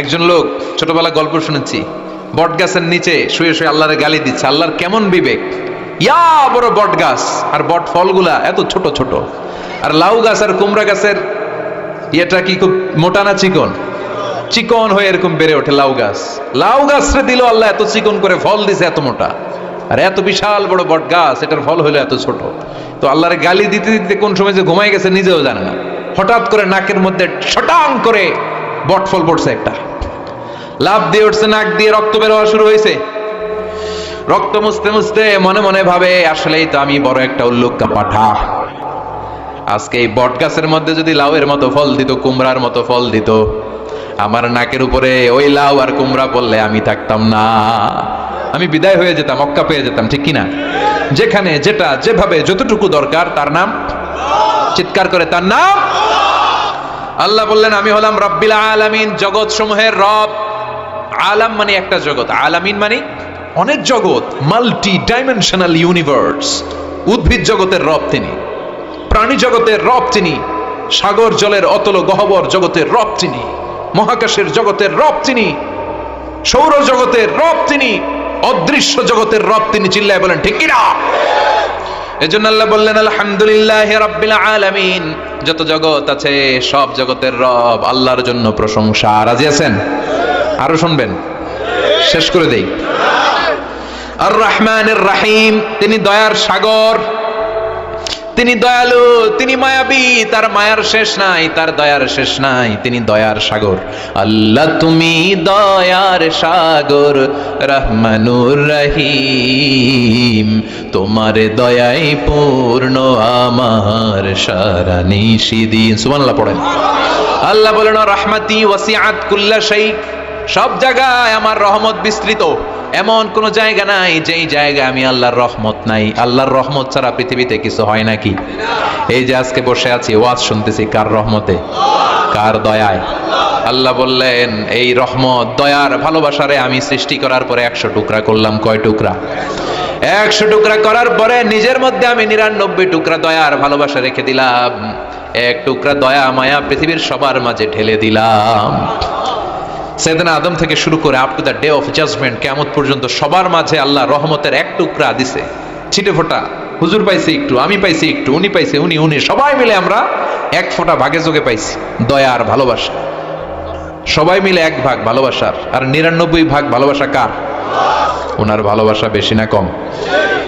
একজন লোক ছোটবেলা গল্প শুনেছি। বট গাছের নিচে শুয়ে শুয়ে আল্লাহরে গালি দিচ্ছে। আল্লাহর কেমন বিবেক? ইয়া বড় বট গাছ আর বট ফলগুলা এত ছোট ছোট। আর লাউ গাছ আর কুমড়া গাছের ইয়েটা কি খুব মোটা না চিকন? চিকন হয়ে এরকম বেড়ে ওঠে লাউ গাছ। লাউ গাছরে দিল আল্লাহ এত চিকন করে ফল দিছে এত মোটা। আর এত বিশাল বড় বট গাছ এটার ফল হলো এত ছোট। তো আল্লাহরে গালি দিতে দিতে কোন সময় যে ঘুমাই গেছে নিজেও জানে না। হঠাৎ করে নাকের মধ্যে ছটাং করে বট ফল পড়ছে একটা। লাভ দিয়ে উঠছে, নাক দিয়ে রক্ত বের হওয়া শুরু হয়েছে। রক্ত মুছতে মুছতে মনে মনে ভাবে, আসলেই তো আমি বড় একটা উল্লুক্কা পাঠা। আজকে এই বট গাছের মধ্যে যদি লাউয়ের মতো ফল দিত, কুমড়ার মতো ফল দিত, আমার নাকের উপরে ওই লাউ আর কুমড়া পড়লে আমি থাকতাম না। আমি বিদায় হয়ে যেতাম অক্কা পেয়ে যেতাম, ঠিক কিনা? যেখানে যেটা, যেভাবে যতটুকু দরকার, তার নাম? চিৎকার করে, তার নাম? আল্লাহ বললেন, আমি হলাম রব্বিল আলামিন জগৎ সমূহের রব। আলাম মানে একটা জগৎ, আলামিন মানে অনেক জগৎ মাল্টি ডাইমেনশনাল ইউনিভার্স উদ্ভিদ জগতের রব তিনি, প্রাণী জগতের রব তিনি, সাগর জলের অতল গহবর জগতের রব তিনি, মহাকাশের জগতের রব তিনি, সৌর জগতের রব তিনি, অদৃশ্য জগতের রব তিনি চিল্লায় বলেন, ঠিক কিনা এজন্য আল্লাহ বললেন, আলহামদুলিল্লাহ রাব্বিল আলামিন। যত জগৎ আছে, সব জগতের রব আল্লাহর জন্য প্রশংসা। রাজি আছেন? আরও শুনবেন। শেষ করে দেই। আর রহমানের রাহিম, তিনি দয়ার সাগর। তিনি দয়ালু, তিনি মায়াবী, তার মায়ার শেষ নাই, তার দয়ার শেষ নাই, তিনি দয়ার সাগর। আল্লাহ, তুমি দয়ার সাগর, রহমানুর রহিম। তোমার দয়াই পূর্ণ, আমার সারা নিশিদিন। সুবহানাল্লাহ, পড়েন। আল্লাহ বলেন রহমাতি ওয়াসিআত কুল্লা শাই সব জায়গায় আমার রহমত বিস্তৃত। এমন কোন জায়গা নাই, যেই জায়গায় আমি আল্লাহর রহমত নাই। আল্লাহর রহমত ছাড়া পৃথিবীতে কিছু হয় নাকি? এই যে আজকে বসে আছি, ওয়াজ শুনতেছি, কার রহমতে? কার দয়ায়? আল্লাহ বললেন, এই রহমত, দয়ার ভালোবাসারে আমি সৃষ্টি করার পরে একশো টুকরা করলাম। কয় টুকরা? একশো টুকরা করার পরে নিজের মধ্যে আমি নিরানব্বই টুকরা দয়ার ভালোবাসা রেখে দিলাম। এক টুকরা দয়া মায়া পৃথিবীর সবার মাঝে ঢেলে দিলাম। সেদিন আদম থেকে শুরু করে up to the day of judgement কেমন পর্যন্ত সবার মাঝে আল্লাহ রহমতের এক টুকরা দিছে। ছিটে ফোটা, হুজুর পাইছে একটু, আমি পাইছি একটু, উনি পাইছে, উনি উনি, সবাই মিলে আমরা এক ফোঁটা ভাগে যোগে পাইছি, দয়া আর ভালোবাসা। সবাই মিলে এক ভাগ, ভালোবাসার। আর নিরানব্বই ভাগ ভালোবাসা কার? ওনার ভালোবাসা বেশি না কম।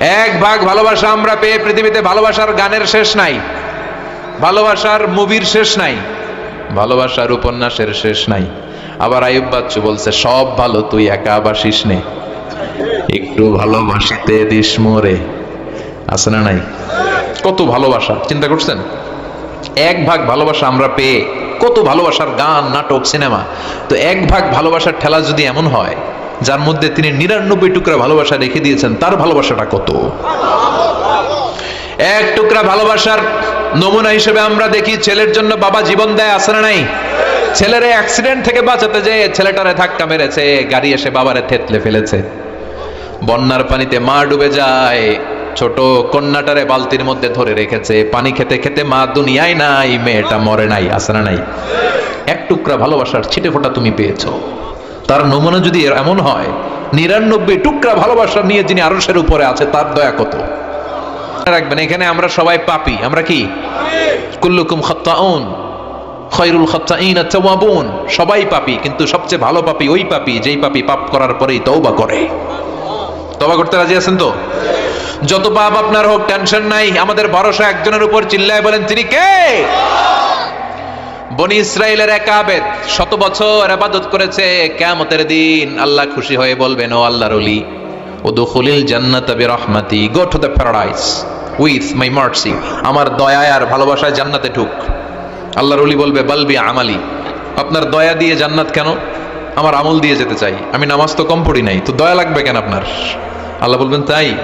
এক ভাগ ভালোবাসা আমরা পেয়ে পৃথিবীতে ভালোবাসার গানের শেষ নাই, ভালোবাসার মুভির শেষ নাই, ভালোবাসার উপন্যাসের শেষ নাই। আবার আয়ুব বাচ্চু বলছে, সব ভালো, তুই একা বাসিস নে। একটু ভালোবাসিতে দিস মোরে। আছে না নাই? কত ভালোবাসা, চিন্তা করছেন? এক ভাগ ভালোবাসা আমরা পেয়ে কত ভালোবাসার গান, নাটক, সিনেমা। তো এক ভাগ ভালোবাসার ঠেলা যদি এমন হয়, যার মধ্যে তিনি নিরানব্বই টুকরা ভালোবাসা রেখে দিয়েছেন, তার ভালোবাসাটা কত? এক টুকরা ভালোবাসার নমুনা হিসেবে আমরা দেখি, ছেলের জন্য বাবা জীবন দেয় আসে না নাই? ছেলের অ্যাক্সিডেন্ট থেকে বাঁচাতে যে ছেলেটারে ধাক্কা মেরেছে, গাড়ি এসে বাবারে থেতলে ফেলেছে। বন্যার পানিতে মা ডুবে যায়, ছোট কন্যাটারে বালতির মধ্যে ধরে রেখেছে। পানি খেতে খেতে মা দুনিয়ায় নাই, মেয়েটা মরে নাই আসে নাই। এক টুকরা ভালোবাসার ছিটে ফোটা তুমি পেয়েছ। তার নমুনা যদি এমন হয়, নিরানব্বই টুকরা ভালোবাসা নিয়ে যিনি আরসের উপরে আছে, তার দয়া কত? রাখবেন, এখানে আমরা সবাই পাপি, আমরা কি? কুল্লুকুম খত্তাউন। খয়রুল খত্তাইন সবাই পাপি, কিন্তু সবচেয়ে ভালো পাপি ওই পাপি, যেই পাপি পাপ করার পরেই তওবা করে। তওবা করতে রাজি আছেন তো? যত পাপ আপনার হোক টেনশন নাই। আমাদের ভরসা একজনের উপর চিল্লায় বলেন, তিনি কে? বনি ইসরায়েলের এক আবেদ শত বছর আবাদত করেছে। কেয়ামতের দিন আল্লাহ খুশি হয়ে বলবেন, ও আল্লাহর অলি উদখুলিল জান্নাত বিরহমাতি, go to the paradise with my mercy. আমার দয়ায় আর ভালোবাসায় জান্নাতে ঢুক। আল্লাহর অলি বলবে, বালবি আমালি। আপনার দয়া দিয়ে জান্নাত কেন? আমার আমল দিয়ে যেতে চাই। আমি নামাজ তো কম পড়ি নাই, তো দয়া লাগবে কেন আপনার? আল্লাহ বলবেন, তাই।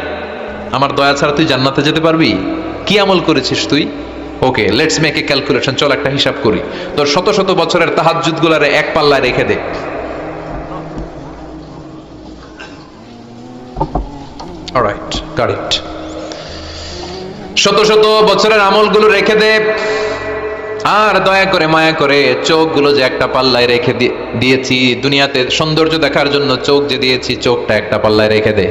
আমার দয়া ছাড়া তুই জান্নাতে যেতে পারবি? কি আমল করেছিস তুই? Okay let's make a calculation চল একটা হিসাব করি। তোর শত শত বছরের তাহাজুদ গুলারে এক পাল্লায় রেখে দে। কারেক্ট শত শত বছরের আমলগুলো রেখে দে। আর দয়া করে মায়া করে চোখগুলো যে একটা পাল্লায় রেখে দিয়েছি, দুনিয়াতে সৌন্দর্য দেখার জন্য চোখ যে দিয়েছি, চোখটা একটা পাল্লায় রেখে দে।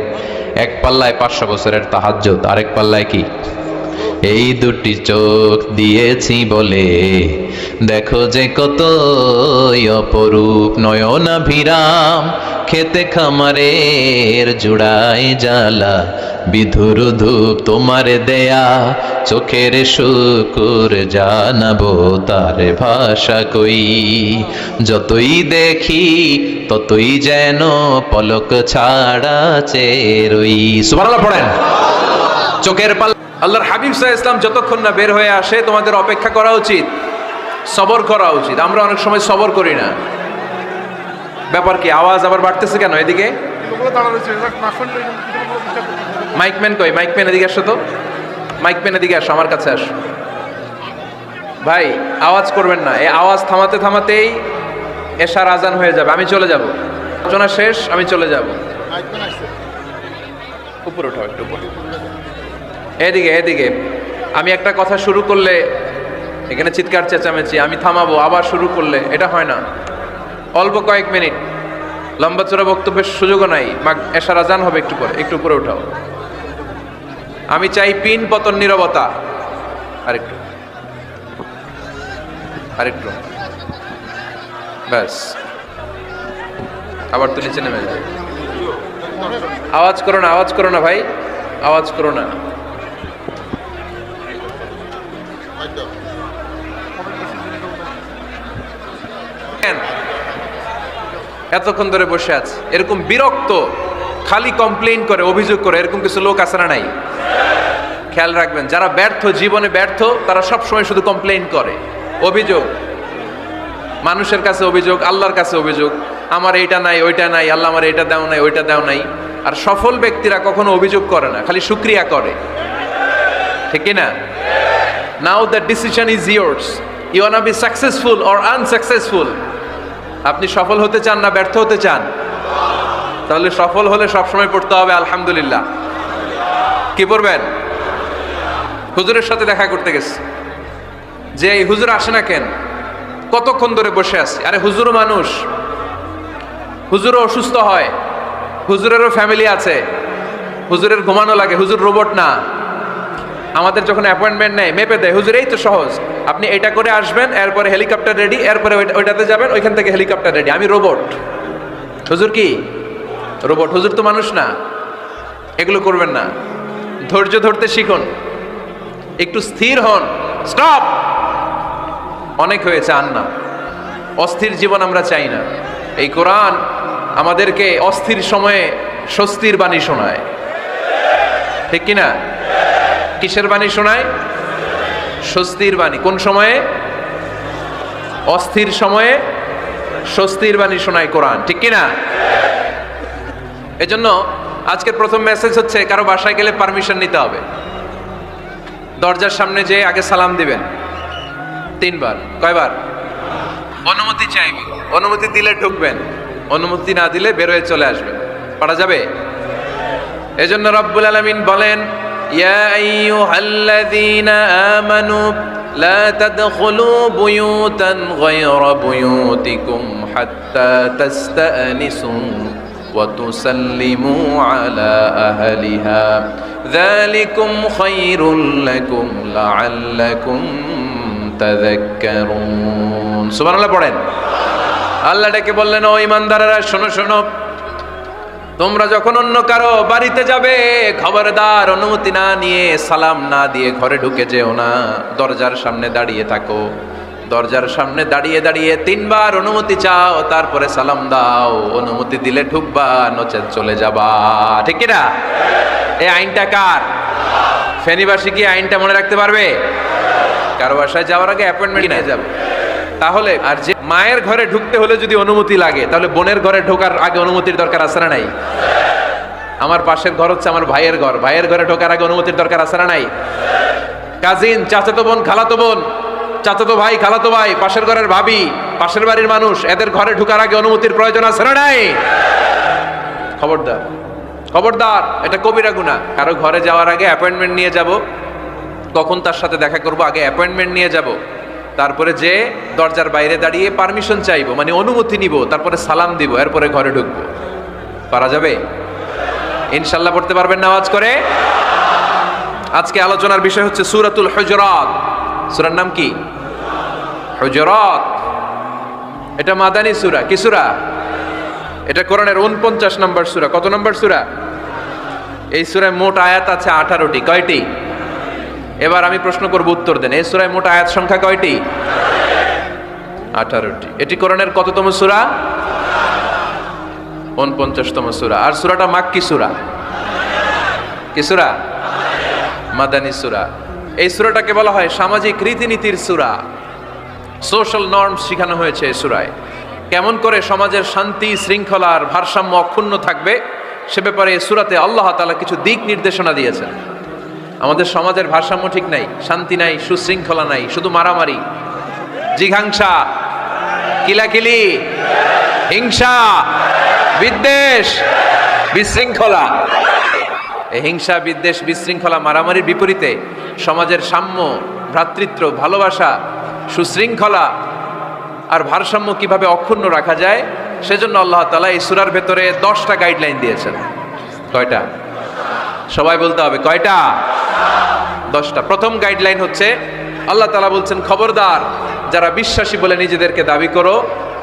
এক পাল্লায় পাঁচশো বছরের তাহাজ্জুদ, আরেক পাল্লায় কি? এই দুটি চোখ দিয়েছি বলে। দেখো যে কত অপরূপ নয়নাভিরাম খেতে খামারের জুড়াই জ্বালা, বিধুর ধূপ তোমার দেয়া। চোখের শুকুর জানাব তার ভাষা কই। যতই দেখি, ততই যেন পলক ছাড়া চেরই সুবহানাল্লাহ পড়েন। চোখের পাল আল্লাহর হাবিব সাহা ইসলাম যতক্ষণ না বের হয়ে আসে তোমাদের অপেক্ষা করা উচিত। সবর করা উচিত। আমরা অনেক সময় সবর করি না। ব্যাপার কি আওয়াজ আবার বাড়তেছে কেন এদিকে। মাইকম্যান কই? মাইকম্যান এদিকে আসো তো। মাইকম্যান এদিকে আসো আমার কাছে আসো। ভাই আওয়াজ করবেন না। এই আওয়াজ থামাতে থামাতেই এশার আজান হয়ে যাবে। আমি চলে যাব। আলোচনা শেষ আমি চলে যাব। উপরে উঠাও একটু উপরে। এদিকে এদিকে। আমি একটা কথা শুরু করলে, এখানে চিৎকার চেঁচামেচি, আমি থামাবো, আবার শুরু করলে, এটা হয় না। অল্প কয়েক মিনিট। লম্বা চড়া বক্তব্যের সুযোগও নাই। মাগ এশার আজান হবে একটু পরে, একটু উপরে উঠাও। আমি চাই পিন পতন নীরবতা। আরেকটু। আরেকটু। ব্যাস। আবার তো নিচে নেমে আওয়াজ করো না, আওয়াজ করো না ভাই। আওয়াজ করো না। এতক্ষণ ধরে বসে আছে। এরকম বিরক্ত, খালি কমপ্লেন করে, অভিযোগ করে, এরকম কিছু লোক আছে না নাই? খেয়াল রাখবেন, যারা ব্যর্থ, জীবনে ব্যর্থ, তারা সব সময় শুধু কমপ্লেন করে। অভিযোগ। মানুষের কাছে অভিযোগ, আল্লাহর কাছে অভিযোগ। আমার এইটা নাই, ওইটা নাই, আল্লাহ আমার এটা দাও নাই, ওইটা দাও নাই। আর সফল ব্যক্তিরা কখনো অভিযোগ করে না, খালি শুক্রিয়া করে। ঠিক না now the decision is yours you want be successful or unsuccessful আপনি সফল হতে চান না ব্যর্থ হতে চান? তাহলে সফল হলে সবসময় পড়তে হবে আলহামদুলিল্লাহ। কি পড়বেন? হুজুরের সাথে দেখা করতে গেছে। যে এই হুজুর আসে না কেন? কতক্ষণ ধরে বসে আছে? আরে হুজুরও মানুষ। হুজুরও অসুস্থ হয়। হুজুরেরও ফ্যামিলি আছে। হুজুরের ঘুমানো লাগে। হুজুর রোবট না। আমাদের যখন অ্যাপয়েন্টমেন্ট নেয়, মেপে দেয়, হুজুর, এই তো সহজ। আপনি এটা করে আসবেন, এরপরে হেলিকপ্টার রেডি এরপরে ওইটাতে যাবেন, ওইখান থেকে হেলিকপ্টার রেডি আমি রোবট হুজুর কি? রোবট হুজুর তো মানুষ না। এগুলো করবেন না। ধৈর্য ধরতে শিখুন। একটু স্থির হন। স্টপ অনেক হয়েছে, আর না। অস্থির জীবন আমরা চাই না। এই কোরআন আমাদেরকে অস্থির সময়ে স্বস্তির বাণী শোনায়। ঠিক কি না কিসের বাণী শোনায়? স্বস্তির বাণী। কোন সময়ে? অস্থির সময়ে স্বস্তির বাণী শোনায় কোরআন। ঠিক কি না এজন্য আজকের প্রথম মেসেজ হচ্ছে, কারও বাসায় গেলে পারমিশন নিতে হবে। দরজার সামনে যে আগে সালাম দিবেন। তিনবার। কয়বার? অনুমতি চাইবে। অনুমতি দিলে ঢুকবেন। অনুমতি না দিলে বেরোয় চলে আসবেন। পারা যাবে? এজন্য রব্বুল আলমিন বলেন ইয়া আইয়ুহাল্লাযীনা আমানু লা তাদখুলু বুয়ুতান গায়রা বুয়ুতিকুম হাত্তা তাস্তানিসু وتسلموا على أهلها ذلكم خير لكم لعلكم تذكرون سبحان الله পড়েন আল্লাহ ডেকে বললেন ও ইমানদারেরা শোনো শোনো তোমরা যখন অন্য কারও বাড়িতে যাবে, খবরদার অনুমতি না নিয়ে সালাম না দিয়ে ঘরে ঢুকে যেও না। দরজার সামনে দাঁড়িয়ে থাকো। দরজার সামনে দাঁড়িয়ে দাঁড়িয়ে তিনবার অনুমতি চাও, তারপরে সালাম দাও। অনুমতি দিলে ঢুকবা নচেত চলে যাবা। ঠিক না এই আইনটা কার? ফেনীবাসী কি আইনটা মনে রাখতে পারবে? কারও বাসায় যাওয়ার আগে অ্যাপয়েন্টমেন্ট নিয়ে যাবে। তাহলে আর যে মায়ের ঘরে ঢুকতে হলে যদি অনুমতি লাগে, তাহলে বোনের ঘরে ঢোকার আগে অনুমতির দরকার আছে না নাই? আমার পাশের ঘর হচ্ছে আমার ভাইয়ের ঘর। ভাইয়ের ঘরে ঢোকার আগে অনুমতির দরকার আছে না নাই? কাজিন, চাচাতো বোন, খালাতো বোন, চাচাতো ভাই, খালাতো ভাই, পাশের ঘরের ভাবি, পাশের বাড়ির মানুষ, এদের ঘরে ঢোকার আগে অনুমতির প্রয়োজন আছে না নাই? খবরদার খবরদার, এটা কবিরা গুণা। কারও ঘরে যাওয়ার আগে অ্যাপয়েন্টমেন্ট নিয়ে যাব, কখন তার সাথে দেখা করব, আগে অ্যাপয়েন্টমেন্ট নিয়ে যাব। তারপরে যে দরজার বাইরে দাঁড়িয়ে পারমিশন চাইব মানে অনুমতি নিব, তারপরে সালাম দিব, এরপরে ঘরে ঢুকবো। পারা যাবে? ইনশাল্লাহ পড়তে পারবেন না আওয়াজ করে। আজকে আলোচনার বিষয় হচ্ছে সুরাতুল হজরত। সুরার নাম কি? হজরত। এটা মাদানী সুরা। কি সুরা? এটা কোরআনের উনপঞ্চাশ নম্বর সুরা। কত নম্বর সুরা? এই সুরায় মোট আয়াত আছে আঠারোটি। কয়টি? এবার আমি প্রশ্ন করব উত্তর দেন। এই সুরায় মোট আয়াত সংখ্যা কয়টি? আঠারোটি। এটি কোরআনের কততম সুরা? উনপঞ্চাশতম সুরা। আর সুরাটা মাক্কি সুরা? কি সুরা? মাদানী সুরা। এই সুরাটাকে বলা হয় সামাজিক রীতিনীতির সুরা। সোশ্যাল নর্ম শেখানো হয়েছে এই সুরায়। কেমন করে সমাজের শান্তি, শৃঙ্খলার ভারসাম্য অক্ষুণ্ণ থাকবে, সে ব্যাপারে সুরাতে আল্লাহ তালা কিছু দিক নির্দেশনা দিয়েছেন। আমাদের সমাজের ভারসাম্য ঠিক নাই, শান্তি নাই, সুশৃঙ্খলা নাই, শুধু মারামারি। জিঘাংসা, কিলাকিলি, হিংসা, বিদ্বেষ, বিশৃঙ্খলা। এই হিংসা, বিদ্বেষ, বিশৃঙ্খলা, মারামারির বিপরীতে সমাজের সাম্য, ভ্রাতৃত্ব, ভালোবাসা, সুশৃঙ্খলা আর ভারসাম্য কীভাবে অক্ষুণ্ণ রাখা যায়, সেজন্য আল্লাহ তালা এই সুরার ভেতরে দশটা গাইডলাইন দিয়েছেন। কয়টা? সবাই বলতে হবে, কয়টা? দশটা প্রথম গাইডলাইন হচ্ছে আল্লাহ তালা বলছেন খবরদার যারা বিশ্বাসী বলে নিজেদেরকে দাবি করো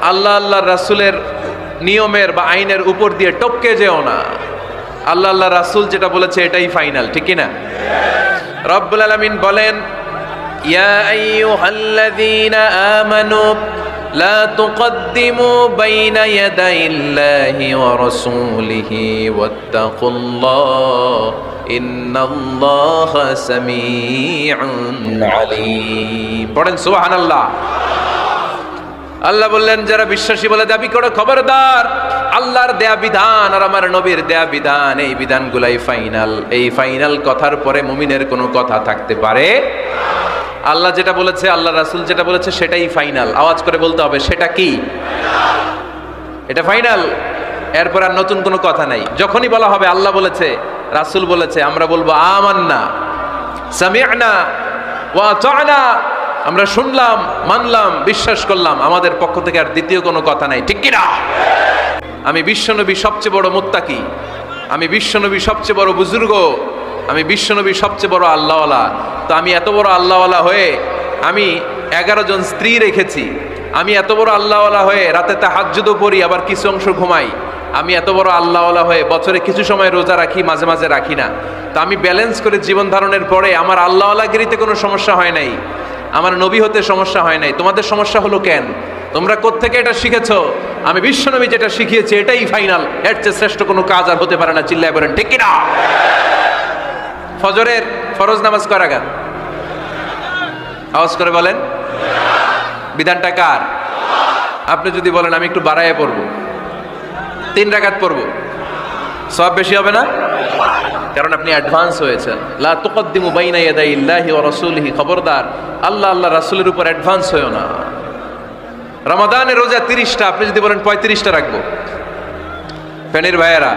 আল্লাহ আল্লাহ রাসুলের নিয়মের বা আইনের উপর দিয়ে টপকে যেও না আল্লাহ আল্লাহ রাসুল যেটা বলেছে এটাই ফাইনাল ঠিক না রব্বুল আলমিন বলেন ইয়া আইয়ুহাল্লাযীনা আমানু لا تقدموا بين يدي الله ورسوله واتقوا الله পড়েন আল্লাহ আল্লাহ বললেন, যারা বিশ্বাসী বলে দাবি করো, খবরদার। আল্লাহর দেয়া বিধান আর আমার নবীর দেয়া বিধান, এই বিধানগুলাই ফাইনাল। এই ফাইনাল কথার পরে মুমিনের কোনো কথা থাকতে পারে? আল্লাহ যেটা বলেছে, আল্লাহ রাসুল যেটা বলেছে, সেটাই ফাইনাল। আওয়াজ করে বলতে হবে, সেটা কি? এটা ফাইনাল। এরপর আর নতুন কোনো কথা নাই। যখনই বলা হবে, আল্লাহ বলেছে রাসুল বলেছে, আমরা বলব ওয়া আতানা আমরা শুনলাম, মানলাম, বিশ্বাস করলাম, আমাদের পক্ষ থেকে আর দ্বিতীয় কোনো কথা নাই। ঠিক কিনা? আমি বিশ্বনবী সবচেয়ে বড় মুত্তাকি, আমি বিশ্বনবী সবচেয়ে বড় বুজুর্গ, আমি বিশ্বনবী সবচেয়ে বড় আল্লাহওয়ালা। তো আমি এত বড় আল্লাহওয়ালা হয়ে আমি এগারো জন স্ত্রী রেখেছি। আমি এত বড় আল্লাহওয়ালা হয়ে রাতে তা তাহাজ্জুদও পড়ি, আবার কিছু অংশ ঘুমাই। আমি এত বড় আল্লাহওয়ালা হয়ে বছরে কিছু সময় রোজা রাখি, মাঝে মাঝে রাখি না। তো আমি ব্যালেন্স করে জীবন ধারণের পরে আমার আল্লাহওয়ালাগিরিতে কোনো সমস্যা হয় নাই। আমার নবী হতে সমস্যা হয় নাই। তোমাদের সমস্যা হলো কেন? তোমরা কোত্থেকে এটা শিখেছো? আমি বিশ্বনবী যেটা শিখিয়েছি, এটাই ফাইনাল এর চেয়ে শ্রেষ্ঠ কোনো কাজ আর হতে পারে না, চিল্লায় বলেন, ঠিক কিনা? ফজরের ফরজ নামাজ করা গান আওয়াজ করে বলেন। বিধানটা কার? আপনি যদি বলেন, আমি একটু বাড়াইয়া পড়ব। তিন রাকাত পড়ব। সব বেশি হবে না? কারণ আপনি অ্যাডভান্স হয়েছেন। লা তুকদ্দিমু বাইনা ইয়াদাই ইল্লাহি ওয়া রাসূলিহি, খবরদার। আল্লাহ আল্লাহ রাসূলের উপর অ্যাডভান্স হয়েও না। রমাদানের রোজা তিরিশটা, আপনি যদি বলেন পঁয়ত্রিশটা রাখব। ফেনের ভাইয়েরা,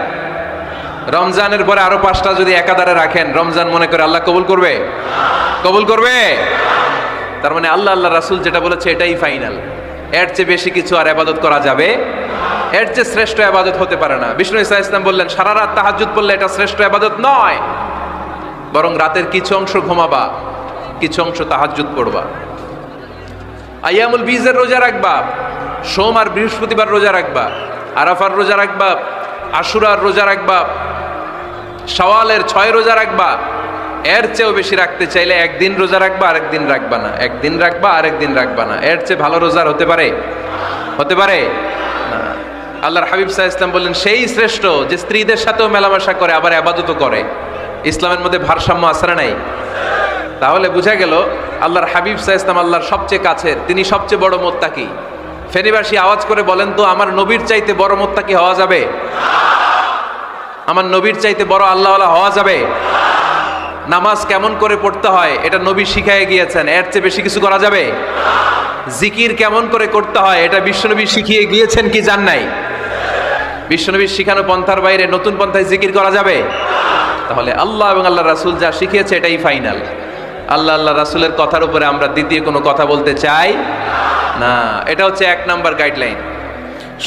রমজানের পরে আরও পাঁচটা যদি একাধারে রাখেন, রমজান মনে করে আল্লাহ কবুল করবে? কবুল করবে? তার মানে আল্লাহ আল্লাহ রাসূল যেটা বলেছে এটাই ফাইনাল এর চেয়ে বেশি কিছু আর আবাদত করা যাবে এর চেয়ে শ্রেষ্ঠ আবাদত হতে পারে না। বিষ্ণু ইসা ইসলাম বললেন, সারা রাত তাহাজ্জুদ পড়লে এটা শ্রেষ্ঠ আবাদত নয়, বরং রাতের কিছু অংশ ঘুমাবা, কিছু অংশ তাহাজ্জুদ পড়বা। আয়ামুল বীজের রোজা রাখবা, সোম আর বৃহস্পতিবার রোজা রাখবা, আরাফার রোজা রাখবা, আশুরার রোজা রাখবা সওয়ালের ছয় রোজা রাখবা। এর চেয়েও বেশি রাখতে চাইলে একদিন রোজা রাখবা, আরেকদিন রাখবা না। একদিন রাখবা, আরেকদিন রাখবা না। এর চেয়ে ভালো রোজার হতে পারে? হতে পারে? আল্লাহর হাবিব সাহা ইসলাম বললেন, সেই শ্রেষ্ঠ যে স্ত্রীদের সাথেও মেলামেশা করে, আবার আবাদতও করে। ইসলামের মধ্যে ভারসাম্য আসরে নাই। তাহলে বোঝা গেল, আল্লাহর হাবিব সাহা ইসলাম আল্লাহর সবচেয়ে কাছের, তিনি সবচেয়ে বড় মোত্তাকি। ফেনীবাসী আওয়াজ করে বলেন তো, আমার নবীর চাইতে বড় মোত্তাকি হওয়া যাবে? আমার নবীর চাইতে বড় আল্লাহওয়ালা হওয়া যাবে? নামাজ কেমন করে পড়তে হয়, এটা নবী শিখাই গিয়েছেন, এর চেয়ে বেশি কিছু করা যাবে? জিকির কেমন করে করতে হয়, এটা বিশ্বনবী শিখিয়ে গিয়েছেন কি জান নাই? বিশ্বনবীর শিখানো পন্থার বাইরে নতুন পন্থায় জিকির করা যাবে? তাহলে আল্লাহ এবং আল্লাহ রাসূল যা শিখিয়েছে এটাই ফাইনাল। আল্লাহ আল্লাহ রাসুলের কথার উপরে আমরা দ্বিতীয় কোনো কথা বলতে চাই না। এটা হচ্ছে এক নাম্বার গাইডলাইন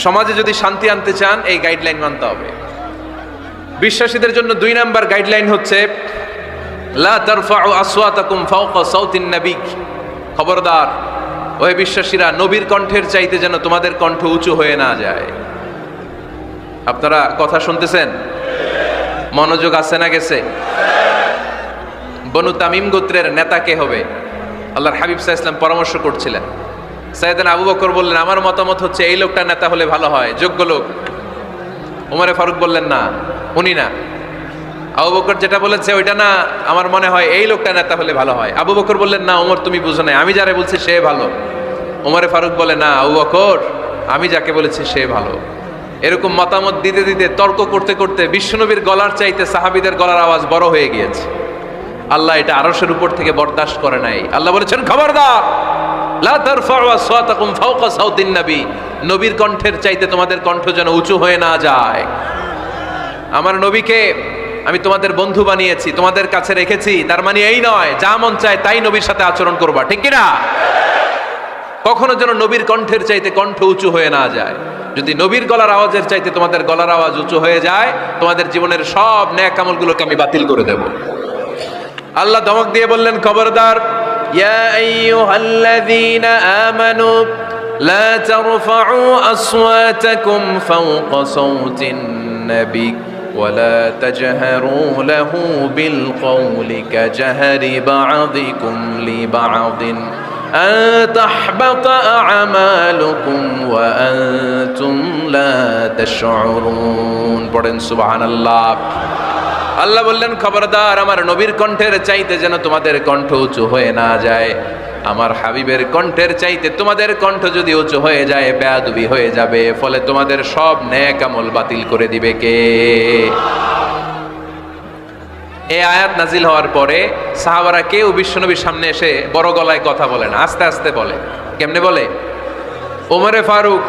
সমাজে যদি শান্তি আনতে চান, এই গাইডলাইন মানতে হবে। বিশ্বাসীদের জন্য দুই নাম্বার গাইডলাইন হচ্ছে খবরদার, ওহে বিশ্বাসীরা, নবীর কণ্ঠের চাইতে যেন তোমাদের কণ্ঠ উঁচু হয়ে না যায়। আপনারা কথা শুনতেছেন? মনোযোগ আছে না গেছে? বনু তামিম গোত্রের নেতা কে হবে? আল্লাহর হাবিব সাহা ইসলাম পরামর্শ করছিলেন। সাইয়েদান আবু বকর বললেন, আমার মতামত হচ্ছে এই লোকটা নেতা হলে ভালো হয়, যোগ্য লোক। উমরে ফারুক বললেন, না, উনি না। আবু বকর যেটা বলেছে, ওইটা না, আমার মনে হয় এই লোকটা নেতা হলে ভালো হয়। আবু বকর বললেন, না ওমর তুমি বুঝো না আমি যারা বলছি সে ভালো। উমরে ফারুক বলে, না, আবু বকর, আমি যাকে বলেছি সে ভালো। এরকম মতামত দিতে দিতে, তর্ক করতে করতে বিশ্বনবীর গলার চাইতে সাহাবিদের গলার আওয়াজ বড় হয়ে গিয়েছে। আল্লাহ এটা আরসের উপর থেকে বরদাস্ত করে নাই। আল্লাহ বলেছেন, খবরদার নবীর কণ্ঠের চাইতে তোমাদের কণ্ঠ যেন উঁচু হয়ে না যায়। আমার নবীকে আমি তোমাদের বন্ধু বানিয়েছি, তোমাদের কাছে রেখেছি, তার মানে এই নয়, যা মন চায় তাই নবীর সাথে আচরণ করবা, ঠিক কিনা? কখনো যেন নবীর কণ্ঠের চাইতে কণ্ঠ উঁচু হয়ে না যায় যদি নবীর গলার আওয়াজের চাইতে তোমাদের গলার আওয়াজ উঁচু হয়ে যায় তোমাদের জীবনের সব ন্যাক আমলগুলোকে আমি বাতিল করে দেব আল্লাহ ধমক দিয়ে বললেন খবরদার ইয়া আইয়ুহাল্লাযীনা আমানু লা তারফাউ আসওয়াতাকুম ফাওকা সাওতিন নবী ولا تجهروا له بالقول كجهر بعضكم لبعض أن تحبط أعمالكم وأنتم لا تشعرون পড়েন সুবহান আল্লাহ আল্লাহ বললেন খবরদার আমার নবীর কণ্ঠের চাইতে যেন তোমাদের কণ্ঠ উঁচু হয়ে না যায় আমার হাবিবের কণ্ঠের চাইতে তোমাদের কণ্ঠ যদি উঁচু হয়ে যায় বেয়াদুবি হয়ে যাবে ফলে তোমাদের সব ন্যাক আমল বাতিল করে দিবে কে এই আয়াত নাজিল হওয়ার পরে সাহাবারা কেউ বিশ্বনবীর সামনে এসে বড় গলায় কথা বলে না, আস্তে আস্তে বলে। কেমনে বলে? ওমরে ফারুক,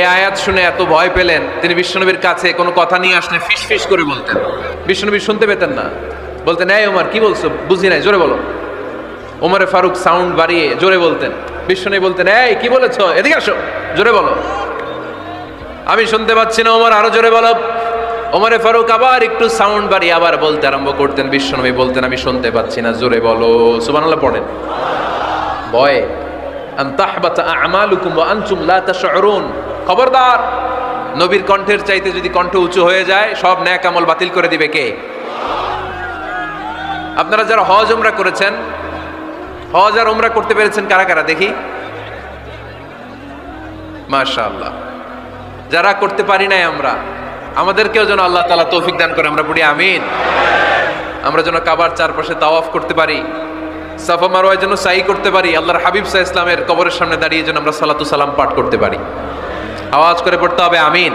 এ আয়াত শুনে এত ভয় পেলেন, তিনি বিশ্বনবীর কাছে কোনো কথা নিয়ে আসলে ফিস ফিস করে বলতেন। বিশ্বনবী শুনতে পেতেন না। বলতেন, এই ওমর, কি বলছো? বুঝি নাই, জোরে বলো। ওমরে ফারুক সাউন্ড বাড়িয়ে জোরে বলতেন। বিশ্বনবী বলতেন, এই, কি বলেছ? এদিকে আসো, জোরে বলো। আমি শুনতে পাচ্ছি না, ওমর, আরও জোরে বলো। ওমরে ফারুক আবার একটু সাউন্ড বাড়িয়ে আবার বলতে আরম্ভ করতেন, বিশ্বনবী বলতেন, আমি শুনতে পাচ্ছি না, জোরে বলো। সুবহানাল্লাহ পড়েন। ভয়ে খবরদার, নবীর কণ্ঠের চাইতে যদি কণ্ঠ উঁচু হয়ে যায়, সব ন্যাক আমল বাতিল করে দিবে কে? আপনারা যারা হজ উমরা করেছেন, হজ আর উমরা করতে পেরেছেন কারা কারা? দেখি। মাশাআল্লাহ। যারা করতে পারি নাই আমরা আমাদেরকেও যেন আল্লাহ তালা তৌফিক দান করে, আমরা পড়ি আমিন। আমরা যেন কাবার চারপাশে তাওয়াফ করতে পারি, সাফা মারোয়ায় যেন সাই করতে পারি, আল্লাহর হাবিব সাহা ইসলামের কবরের সামনে দাঁড়িয়ে যেন আমরা সালাতু সালাম পাঠ করতে পারি। আওয়াজ করে পড়তে হবে আমিন।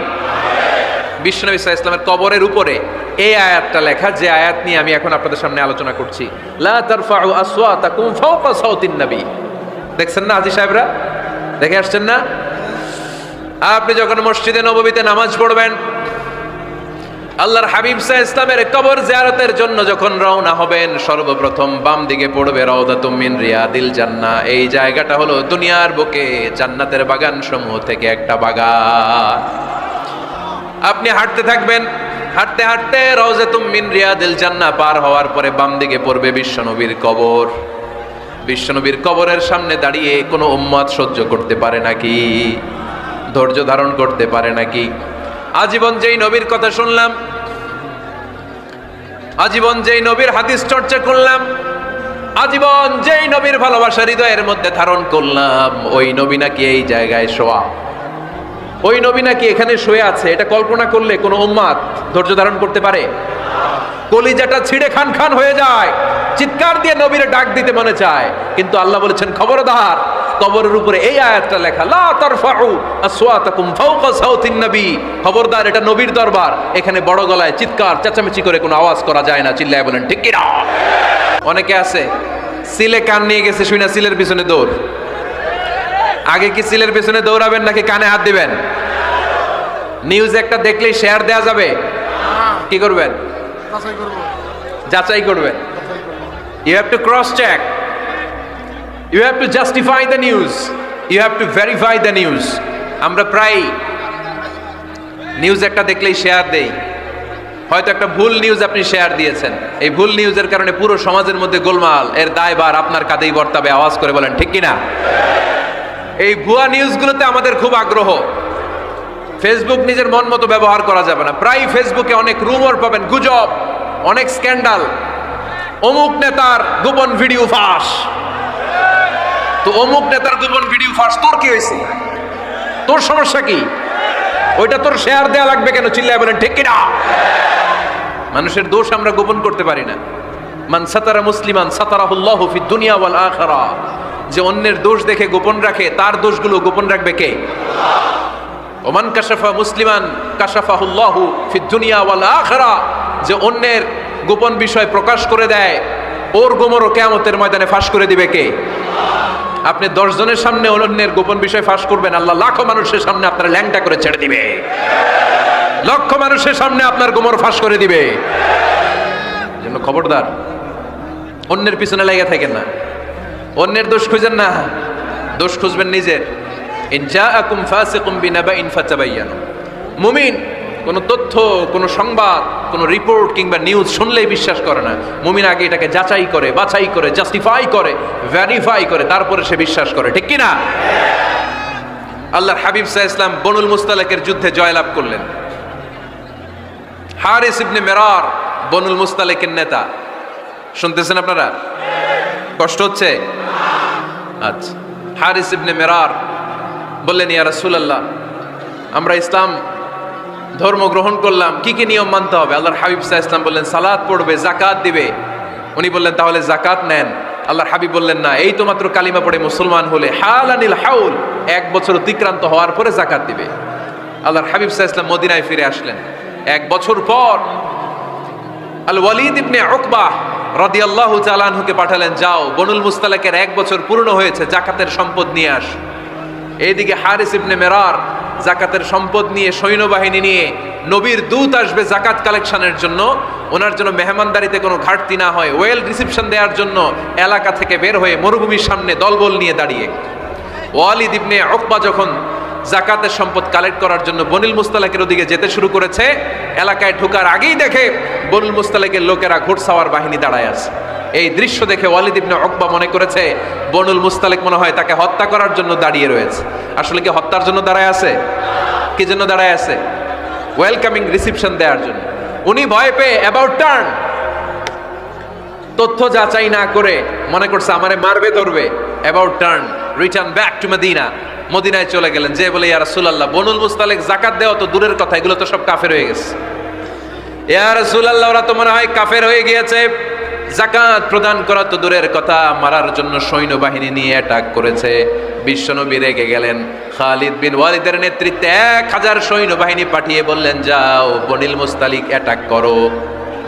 বিশ্বনবী সাহা ইসলামের কবরের উপরে এই আয়াতটা লেখা, যে আয়াত নিয়ে আমি এখন আপনাদের সামনে আলোচনা করছি। দেখছেন না আজি সাহেবরা? দেখে আসছেন না? আপনি যখন মসজিদে নববীতে নামাজ পড়বেন আল্লাহর হাবিব সাহ ইসলামের কবর জিয়ারতের জন্য যখন রওনা হবেন, সর্বপ্রথম বাম দিকে পড়বে রওদাতুম মিন রিয়াদিল জান্নাহ এই জায়গাটা হলো দুনিয়ার বুকে, জান্নাতের বাগান সমূহ থেকে একটা বাগান। আপনি হাঁটতে থাকবেন, হাঁটতে হাঁটতে রওজাতুম মিন রিয়াদিল জান্নাহ পার হওয়ার পরে বাম দিকে পড়বে বিশ্বনবীর কবর। বিশ্বনবীর কবরের সামনে দাঁড়িয়ে কোনো উম্মাদ সহ্য করতে পারে নাকি? ধৈর্য ধারণ করতে পারে নাকি? আজীবন যেই নবীর কথা শুনলাম, আজীবন যেই নবীর হাদিস চর্চা করলাম, আজীবন যেই নবীর ভালোবাসা হৃদয়ের মধ্যে ধারণ করলাম, ওই নবী নাকি এই জায়গায় শোয়া। ওই নবী নাকি এখানে শুয়ে আছে, এটা কল্পনা করলে কোনো উম্মাদ ধৈর্য ধারণ করতে পারে? কলিজাটা ছিঁড়ে খান খান হয়ে যায়, চিৎকার দিয়ে নবীরে ডাক দিতে মনে চায়, কিন্তু আল্লাহ বলেছেন, খবরদার কবরের উপরে এই আয়াতটা লেখা লা তারফাউ আসওয়াতাকুম ফাওকা সাউতিন নবী। খবরদার এটা নবীর দরবার। এখানে বড় গলায় চিৎকার চেঁচামেচি করে কোনো আওয়াজ করা যায় না চিল্লায় বলেন ঠিক কিনা? অনেকে আছে সিলে কান নিয়ে গেছে শুই না সিলের পিছনে দৌড়। আগে কি সিলের পিছনে দৌড়াবেন নাকি কানে হাত দিবেন? নিউজ একটা দেখলেই শেয়ার দেয়া যাবে? কি করবেন? যাচাই করব। যাচাই করবেন। You have to cross check you have to justify the news you have to verify the news আমরা প্রায় নিউজ একটা দেখলেই শেয়ার দেই। হয়তো একটা ভুল নিউজ আপনি শেয়ার দিয়েছেন। এই ভুল নিউজের কারণে পুরো সমাজের মধ্যে গোলমাল, এর দায়বার আপনার কাঁধেই বর্তাবে, আওয়াজ করে বলেন, ঠিক কিনা? এই ভুয়া নিউজগুলোতে আমাদের খুব আগ্রহ। ফেসবুক নিজের মন মতো ব্যবহার করা যাবে না। প্রায় ফেসবুকে অনেক রুমর পাবেন, গুজব, অনেক স্ক্যান্ডাল অমুক নেতার গোপন ভিডিও ফাঁস। তো অমুক নেতার গোপন ভিডিও ফাঁস, তোর কি হয়েছে? তোর সমস্যা কি? ওইটা তোর শেয়ার দেয়া লাগবে কেন? চিল্লায় বলেন, ঠিক কিনা? মানুষের দোষ আমরা গোপন করতে পারি না। মান সাতারা মুসলিমান, সাতারাহুল্লাহ ফি দুনিয়া ওয়াল আখিরা। যে অন্যের দোষ দেখে গোপন রাখে, তার দোষগুলো গোপন রাখবে কে? ওমান কাশাফা মুসলিমান, কাশাফাহুল্লাহু ফি দুনিয়া ওয়াল আখিরা। যে অন্যের গোপন বিষয় প্রকাশ করে দেয়, ওর গোমরও কেয়ামতের ময়দানে ফাঁস করে দিবে কে? আপনি দশ জনের সামনে অন্যের গোপন বিষয় ফাঁস করবেন, আল্লাহ লাখো মানুষের সামনে আপনার ল্যাংটা করে ছেড়ে দিবে। লক্ষ মানুষের সামনে আপনার গোমর ফাঁস করে দিবে। জন্য খবরদার, অন্যের পিছনে লেগে থাকেন না। অন্যের দোষ খুঁজেন না। দোষ খুঁজবেন নিজের। ইন জাআকুম ফাসিকুম বিনাবাইন ফাতাবায়ানু মুমিন কোন তথ্য, কোন সংবাদ, কোনো রিপোর্ট কিংবা নিউজ শুনলেই বিশ্বাস করে না। মুমিন আগে এটাকে যাচাই করে, বাছাই করে জাস্টিফাই করে ভ্যারিফাই করে, তারপরে সে বিশ্বাস করে। ঠিক কি না আল্লাহর হাবিব সাহ ইসলাম বনুল মুস্তালেকের যুদ্ধে জয়লাভ করলেন। হারিস ইবনে মেরার বনুল মুস্তালেকের নেতা। শুনতেছেন আপনারা? কষ্ট হচ্ছে? আচ্ছা। হারিস ইবনে মেরার বললেন, ইয়া আমরা ইসলাম ধর্ম গ্রহণ করলাম, কি কি নিয়ম মানতে হবে? আল্লাহর হাবিব সাহ ইসলাম বললেন সালাদ পড়বে জাকাত দিবে। উনি বললেন, তাহলে জাকাত নেন। আল্লাহর হাবিব বললেন, না, এই তো মাত্র কালিমা পড়ে মুসলমান হলে। হাল আনিল হাউল, এক বছর অতিক্রান্ত হওয়ার পরে জাকাত দিবে। আল্লাহর হাবিব সাহ ইসলাম মদিনায় ফিরে আসলেন। এক বছর পর আল ওয়ালিদ ইবনে উকবাহ রাদিয়াল্লাহু তাআলা আনহুকে পাঠালেন, যাও, বনুল মুস্তালাকের এক বছর পূর্ণ হয়েছে জাকাতের সম্পদ নিয়ে আস। এইদিকে হারিস ইবনে মেরার জাকাতের সম্পদ নিয়ে, সৈন্যবাহিনী নিয়ে নবীর দূত আসবে জাকাত কালেকশনের জন্য। ওনার জন্য মেহমানদারিতে কোনো ঘাটতি না হয়। ওয়েল রিসিপশন দেওয়ার জন্য এলাকা থেকে বের হয়ে মরুভূমির সামনে দলবল নিয়ে দাঁড়িয়ে। ওয়ালিদ ইবনে উকবা যখন জাকাতের সম্পদ কালেক্ট করার জন্য বনিল মুস্তালাকের ওদিকে যেতে শুরু করেছে, এলাকায় ঢোকার আগেই দেখে বনিল মুস্তালাকের লোকেরা ঘোড়সাওয়ার বাহিনী দাঁড়ায় আছে। এই দৃশ্য দেখে ওয়ালিদ ইবনে অকবা মনে করেছে, বনুল মুস্তালেক মনে হয় তাকে হত্যা করার জন্য দাঁড়িয়ে রয়েছে। আসলে কি হত্যার জন্য দাঁড়ায় আছে? কি জন্য দাঁড়ায় আছে? ওয়েলকামিং রিসিপশন দেওয়ার জন্য। উনি ভয় পেয়ে অ্যাবাউট টার্ন তথ্য যাচাই না করে মনে করছে আমারে মারবে, ধরবে। About turn return back to Madina মদিনায় চলে গেলেন। যে বলে, ইয়া রাসূলুল্লাহ, বনুল মুস্তালিক জাকাত দেওয়া তো দূরের কথা, এগুলো তো সব কাফের হয়ে গেছে। ইয়া রাসূলুল্লাহ, ওরা তো মনে হয় কাফের হয়ে গিয়েছে। জাকাত প্রদান করা তো দূরের কথা। মারার জন্য সৈন্যবাহিনী নিয়ে অ্যাটাক করেছে। বিশ্বনবী রেগে গেলেন। খালিদ বিন ওয়ালিদের নেতৃত্বে এক হাজার সৈন্যবাহিনী পাঠিয়ে বললেন, যাও, বনিল মুস্তালিক অ্যাটাক করো।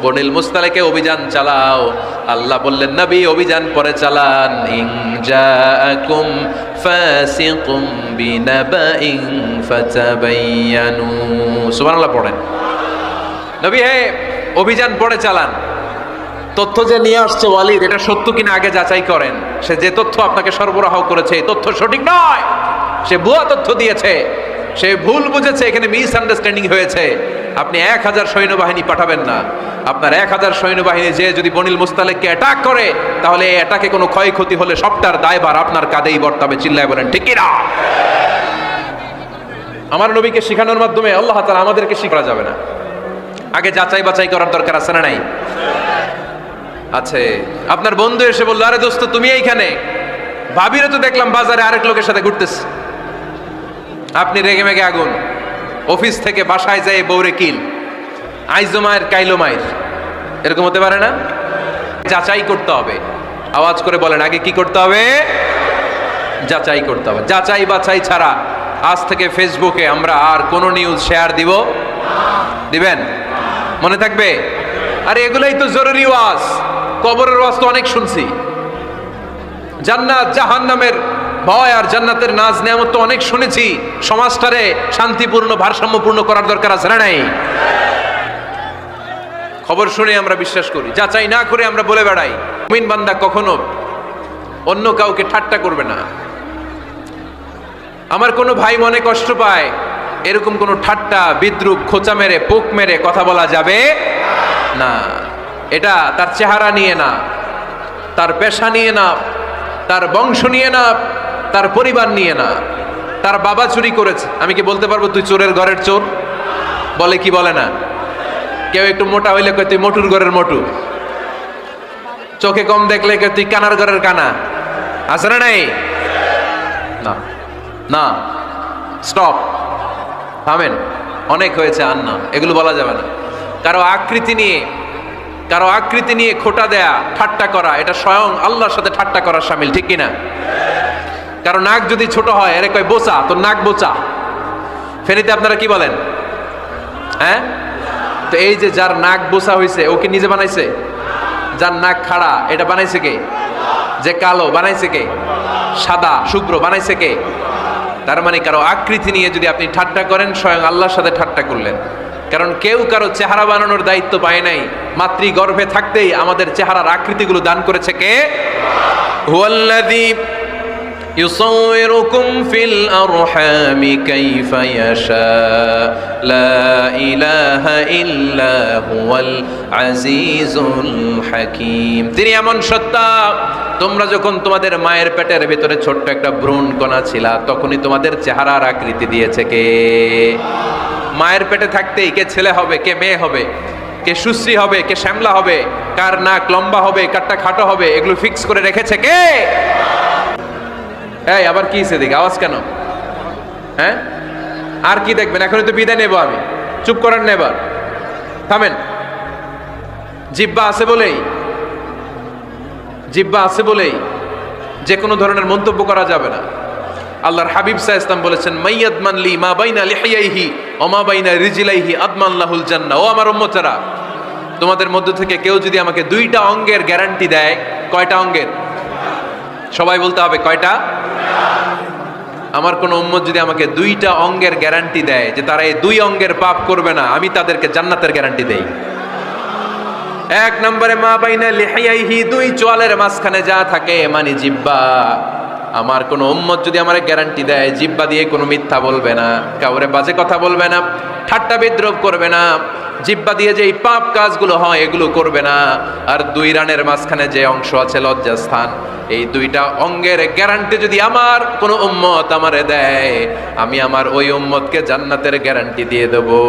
বনিল মুস্তালেকে অভিযান চালাও। আল্লাহ বললেন, নবী, অভিযান পরে চালান। ইন জাআকুম ফাসিকুম বিনাবাইন ফাতাবায়ানু সুবহানাল্লাহ, পড়েন। নবী, হে, অভিযান পরে চালান। তথ্য যে নিয়ে আসছে ওয়ালিদ, এটা সত্য কিনা আগে যাচাই করেন। সে যে তথ্য আপনাকে সরবরাহ করেছে, এই তথ্য সঠিক নয়। সে ভুয়া তথ্য দিয়েছে। সে ভুল বুঝেছে, এখানে মিস আন্ডারস্ট্যান্ডিং হয়েছে। আপনি এক হাজার সৈন্যবাহিনী পাঠাবেন না। আপনার এক হাজার সৈন্যবাহিনী যে যদি বনিল মুস্তালেককে অ্যাটাক করে, তাহলে এই অ্যাটাকে কোনো ক্ষয়ক্ষতি হলে সবটার দায়ভার আপনার কাঁধেই বর্তাবে, চিল্লায় বলেন, ঠিক কিনা? আমার নবীকে শেখানোর মাধ্যমে আল্লাহ তাআলা আমাদেরকে শিখা যাবে না। আগে যাচাই বাছাই করার দরকার আছে না নাই? আছে। আপনার বন্ধু এসে বলল, আরে দোস্ত, তুমি এইখানে? ভাবিরে তো দেখলাম বাজারে আরেক লোকের সাথে ঘুরতেছে। আপনি রেগে মেগে আগুন। অফিস থেকে বাসায় যায় বৌরে কিল। আইজো মায়ের, কাইলো মায়ের। এরকম হতে পারে না? যাচাই করতে হবে। আওয়াজ করে বলেন, আগে কি করতে হবে? যাচাই করতে হবে। যাচাই বাছাই ছাড়া আজ থেকে ফেসবুকে আমরা আর কোনো নিউজ শেয়ার দিব? দিবেন? মনে থাকবে? আরে এগুলোই তো জরুরি ওয়াজ। কবরের ওয়াজ তো অনেক শুনছি। জান্নাত জাহান্নামের ভয় আর জান্নাতের নাজ নেয়ামত তো অনেক শুনেছি। সমাজটারে শান্তিপূর্ণ, ভারসাম্যপূর্ণ করার দরকার আছে না নাই? খবর শুনে আমরা বিশ্বাস করি, যাচাই না করে আমরা বলে বেড়াই। মুমিন বান্দা কখনো অন্য কাউকে ঠাট্টা করবে না। আমার কোনো ভাই মনে কষ্ট পায়, এরকম কোনো ঠাট্টা, বিদ্রুপ, খোঁচা মেরে, পোক মেরে কথা বলা যাবে না। এটা তার চেহারা নিয়ে না, তার পেশা নিয়ে না, তার বংশ নিয়ে না, তার পরিবার নিয়ে না, তার বাবা চুরি করেছে। আমি কি বলতে পারব তুই চোরের ঘরের চোর? বলে কি বলে না? কেউ একটু মোটা হইলে তুই মোটুর ঘরের মোটু। চোখে কম দেখলে কয় তুই কানার ঘরের কানা। আছে না নাই? না না। স্টপ। থামেন। অনেক হয়েছে আর না এগুলো বলা যাবে না। কারও আকৃতি নিয়ে কারও আকৃতি নিয়ে খোটা দেয়া, ঠাট্টা করা, এটা স্বয়ং আল্লাহর সাথে ঠাট্টা করা সামিল, ঠিক কিনা? কারও নাক যদি ছোট হয়, এর কয়, বোচা তো নাক বোচা। ফেনীতে আপনারা কি বলেন? হ্যাঁ? তো এই যে যার নাক বোসা হয়েছে ও কি নিজে বানাইছে? যার নাক খাড়া, এটা বানাইছে কে? যে কালো, বানাইছে কে? সাদা, শুভ্র, বানাইছে কে? তার মানে কারও আকৃতি নিয়ে যদি আপনি ঠাট্টা করেন, স্বয়ং আল্লাহর সাথে ঠাট্টা করলেন। কারণ কেউ কারো চেহারা বানানোর দায়িত্ব পায় নাই মাতৃ গর্ভে থাকতেই আমাদের চেহারার আকৃতিগুলো দান করেছে কে হুয়াল্লাযী يصوركم في الأرحام كيف يشاء لا إله إلا هو العزيز الحكيم তিনি এমন সত্তা তোমরা যখন তোমাদের মায়ের পেটের ভিতরে ছোট্ট একটা ভ্রূণ কণা ছিলা তখনই তোমাদের চেহারার আকৃতি দিয়েছে কে মায়ের পেটে থাকতেই কে ছেলে হবে, কে মেয়ে হবে, কে সুশ্রী হবে, কে শ্যামলা হবে, কার নাক লম্বা হবে, কারটা খাটো হবে, এগুলো ফিক্স করে রেখেছে কে? এই, আবার কি দেখি আওয়াজ কেন? হ্যাঁ? আর কি দেখবেন? এখনই তো বিদায় নেব আমি। চুপ করেন না এবার। থামেন। জিব্বা আছে বলেই, জিব্বা আছে বলেই যে কোনো ধরনের মন্তব্য করা যাবে না। আল্লাহর হাবিব সাহ ইসলাম বলেছেন, মাইয়াদ মানলি মা বাইনা লিহাইহি ও মা বাইনা রিজিলাইহি আদমাল্লাহুল জান্নাহ। ও আমার উম্মতেরা, তোমাদের মধ্য থেকে কেউ যদি আমাকে দুইটা অঙ্গের গ্যারান্টি দেয়, কয়টা অঙ্গের? সবাই বলতে হবে কয়টা? আমার কোনো উম্মত যদি আমাকে দুইটা অঙ্গের গ্যারান্টি দেয় যে তারা এই দুই অঙ্গের পাপ করবে না, আমি তাদেরকে জান্নাতের গ্যারান্টি দেই। এক নম্বরে মা বাইনা লিহাইহি দুই চোয়ালের মাঝখানে যা থাকে মানে জিব্বা। আমার কোনো উম্মত যদি আমার গ্যারান্টি দেয় জিব্বা দিয়ে কোনো মিথ্যা বলবে না, কাউরে বাজে কথা বলবে না, ঠাট্টা বিদ্রোপ করবে না জিব্বা দিয়ে যে এই পাপ কাজগুলো হয় এগুলো করবে না, আর দুই রানের মাঝখানে যে অংশ আছে লজ্জাস্থান, এই দুইটা অঙ্গের গ্যারান্টি যদি আমার কোনো উম্মত আমারে দেয়, আমি আমার ওই উম্মতকে জান্নাতের গ্যারান্টি দিয়ে দেবো।